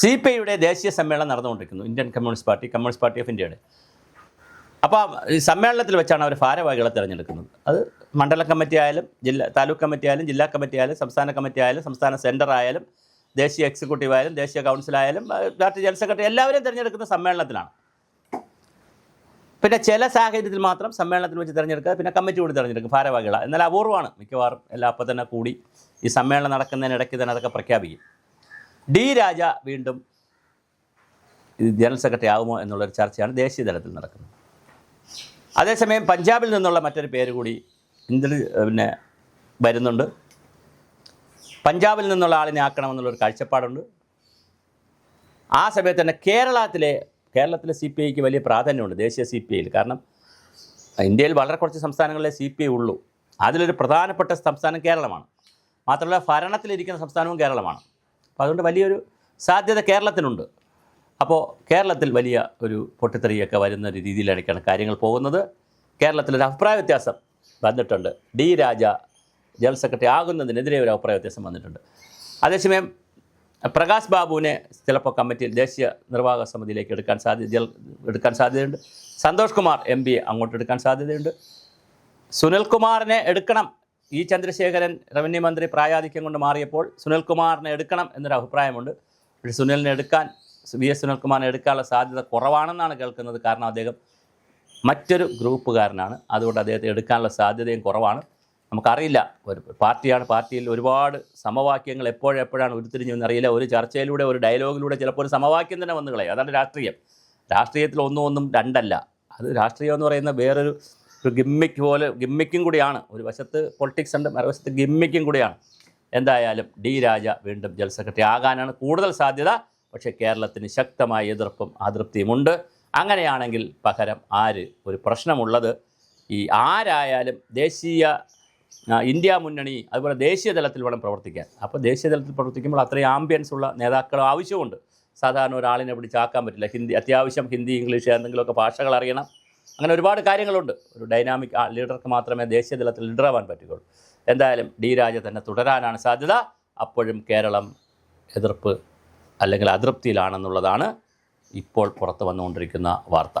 C P ഐയുടെ ദേശീയ സമ്മേളനം നടന്നുകൊണ്ടിരിക്കുന്നു. Indian communist party communist party of ഇന്ത്യയുടെ. അപ്പോൾ ഈ സമ്മേളനത്തിൽ വെച്ചാണ് അവർ ഭാരവാഹികളെ തിരഞ്ഞെടുക്കുന്നത്. അത് മണ്ഡല കമ്മിറ്റി ആയാലും ജില്ലാ താലൂക്ക് കമ്മിറ്റി ആയാലും ജില്ലാ കമ്മിറ്റി ആയാലും സംസ്ഥാന കമ്മിറ്റി ആയാലും സംസ്ഥാന സെന്റർ ആയാലും ദേശീയ എക്സിക്യൂട്ടീവ് ആയാലും ദേശീയ ഏഹ്, പാർട്ടി ജനറൽ സെക്രട്ടറി എല്ലാവരെയും തിരഞ്ഞെടുക്കുന്ന സമ്മേളനത്തിലാണ്. പിന്നെ ചില സാഹചര്യത്തിൽ മാത്രം സമ്മേളനത്തിൽ വെച്ച് തിരഞ്ഞെടുക്കുക പിന്നെ കമ്മിറ്റി കൂടി തിരഞ്ഞെടുക്കും ഭാരവാഹികളാണ് എന്നാൽ അപൂർവമാണ് മിക്കവാറും എല്ലാം അപ്പം തന്നെ കൂടി ഈ സമ്മേളനം നടക്കുന്നതിനിടയ്ക്ക് തന്നെ അതൊക്കെ പ്രഖ്യാപിക്കും. ഡി രാജ വീണ്ടും ഇത് ജനറൽ സെക്രട്ടറി ആകുമോ എന്നുള്ളൊരു ചർച്ചയാണ് ദേശീയ തലത്തിൽ നടക്കുന്നത്. അതേസമയം പഞ്ചാബിൽ നിന്നുള്ള മറ്റൊരു പേര് കൂടി ഇന്ത്യ പിന്നെ വരുന്നുണ്ട്. പഞ്ചാബിൽ നിന്നുള്ള ആളിനെ ആക്കണമെന്നുള്ളൊരു കാഴ്ചപ്പാടുണ്ട്. ആ സമയത്ത് തന്നെ കേരളത്തിലെ കേരളത്തിലെ സി പി ഐക്ക് വലിയ പ്രാധാന്യമുണ്ട് ദേശീയ സി പി ഐയിൽ. കാരണം ഇന്ത്യയിൽ വളരെ കുറച്ച് സംസ്ഥാനങ്ങളിലെ സി പി ഐ ഉള്ളൂ. അതിലൊരു പ്രധാനപ്പെട്ട സംസ്ഥാനം കേരളമാണ്. മാത്രമല്ല ഭരണത്തിലിരിക്കുന്ന സംസ്ഥാനവും കേരളമാണ്. അപ്പോൾ അതുകൊണ്ട് വലിയൊരു സാധ്യത കേരളത്തിനുണ്ട്. അപ്പോൾ കേരളത്തിൽ വലിയ ഒരു പൊട്ടിത്തെറിയൊക്കെ വരുന്ന ഒരു രീതിയിലേക്കാണ് കാര്യങ്ങൾ പോകുന്നത്. കേരളത്തിലൊരു അഭിപ്രായ വ്യത്യാസം വന്നിട്ടുണ്ട്. ഡി രാജ ജനറൽ സെക്രട്ടറി ആകുന്നതിനെതിരെ ഒരു അഭിപ്രായ വ്യത്യാസം വന്നിട്ടുണ്ട്. അതേസമയം പ്രകാശ് ബാബുവിനെ ചിലപ്പോൾ കമ്മിറ്റിയിൽ ദേശീയ നിർവാഹക സമിതിയിലേക്ക് എടുക്കാൻ സാധ്യത എടുക്കാൻ സാധ്യതയുണ്ട്. സന്തോഷ് കുമാർ എം അങ്ങോട്ട് എടുക്കാൻ സാധ്യതയുണ്ട്. സുനിൽകുമാറിനെ എടുക്കണം ഇ ചന്ദ്രശേഖരൻ റവന്യൂ മന്ത്രി പ്രായാധിക്യം കൊണ്ട് മാറിയപ്പോൾ സുനിൽകുമാറിനെ എടുക്കണം എന്നൊരു അഭിപ്രായമുണ്ട്. പക്ഷേ സുനിലിനെ എടുക്കാൻ വി എസ് സുനിൽകുമാറിനെ എടുക്കാനുള്ള സാധ്യത കുറവാണെന്നാണ് കേൾക്കുന്നത്. കാരണം അദ്ദേഹം മറ്റൊരു ഗ്രൂപ്പുകാരനാണ്. അതുകൊണ്ട് അദ്ദേഹത്തെ എടുക്കാനുള്ള സാധ്യതയും കുറവാണ്. നമുക്കറിയില്ല. ഒരു പാർട്ടിയാണ് പാർട്ടിയിൽ ഒരുപാട് സമവാക്യങ്ങൾ എപ്പോഴെപ്പോഴാണ് ഉരുത്തിരിഞ്ഞു അറിയില്ല. ഒരു ചർച്ചയിലൂടെ ഒരു ഡയലോഗിലൂടെ ചിലപ്പോൾ ഒരു സമവാക്യം തന്നെ വന്നു കളയും അതാണ് രാഷ്ട്രീയം. രാഷ്ട്രീയത്തിൽ ഒന്നും ഒന്നും രണ്ടല്ല. അത് രാഷ്ട്രീയം എന്ന് പറയുന്ന വേറൊരു ഒരു ഗിമ്മിക്ക് പോലെ ഗിമ്മിക്കും കൂടിയാണ്. ഒരു വശത്ത് പൊളിറ്റിക്സ് ഉണ്ട് മറുവശത്ത് ഗിമ്മിക്കും കൂടിയാണ്. എന്തായാലും ഡി രാജ വീണ്ടും ജനറൽ സെക്രട്ടറി ആകാനാണ് കൂടുതൽ സാധ്യത. പക്ഷേ കേരളത്തിന് ശക്തമായ എതിർപ്പും അതൃപ്തിയുമുണ്ട് അങ്ങനെയാണെങ്കിൽ പകരം ആര് ഒരു പ്രശ്നമുള്ളത്? ഈ ആരായാലും ദേശീയ ഇന്ത്യ മുന്നണി അതുപോലെ ദേശീയ തലത്തിൽ വേണം പ്രവർത്തിക്കാൻ. അപ്പോൾ ദേശീയ തലത്തിൽ പ്രവർത്തിക്കുമ്പോൾ അത്രയും ആംബിയൻസ് ഉള്ള നേതാക്കൾ ആവശ്യമുണ്ട് സാധാരണ ഒരാളിനെ പിടിച്ചാക്കാൻ പറ്റില്ല. ഹിന്ദി അത്യാവശ്യം ഹിന്ദി ഇംഗ്ലീഷ് എന്തെങ്കിലുമൊക്കെ ഭാഷകൾ അറിയണം. അങ്ങനെ ഒരുപാട് കാര്യങ്ങളുണ്ട്. ഒരു ഡൈനാമിക് ലീഡർക്ക് മാത്രമേ ദേശീയ തലത്തിൽ ലീഡറാവാൻ പറ്റുകയുള്ളൂ. എന്തായാലും ഡി രാജ തന്നെ തുടരാനാണ് സാധ്യത. അപ്പോഴും കേരളം എതിർപ്പ് അല്ലെങ്കിൽ അതൃപ്തിയിലാണെന്നുള്ളതാണ് ഇപ്പോൾ പുറത്തു വന്നുകൊണ്ടിരിക്കുന്ന വാർത്ത.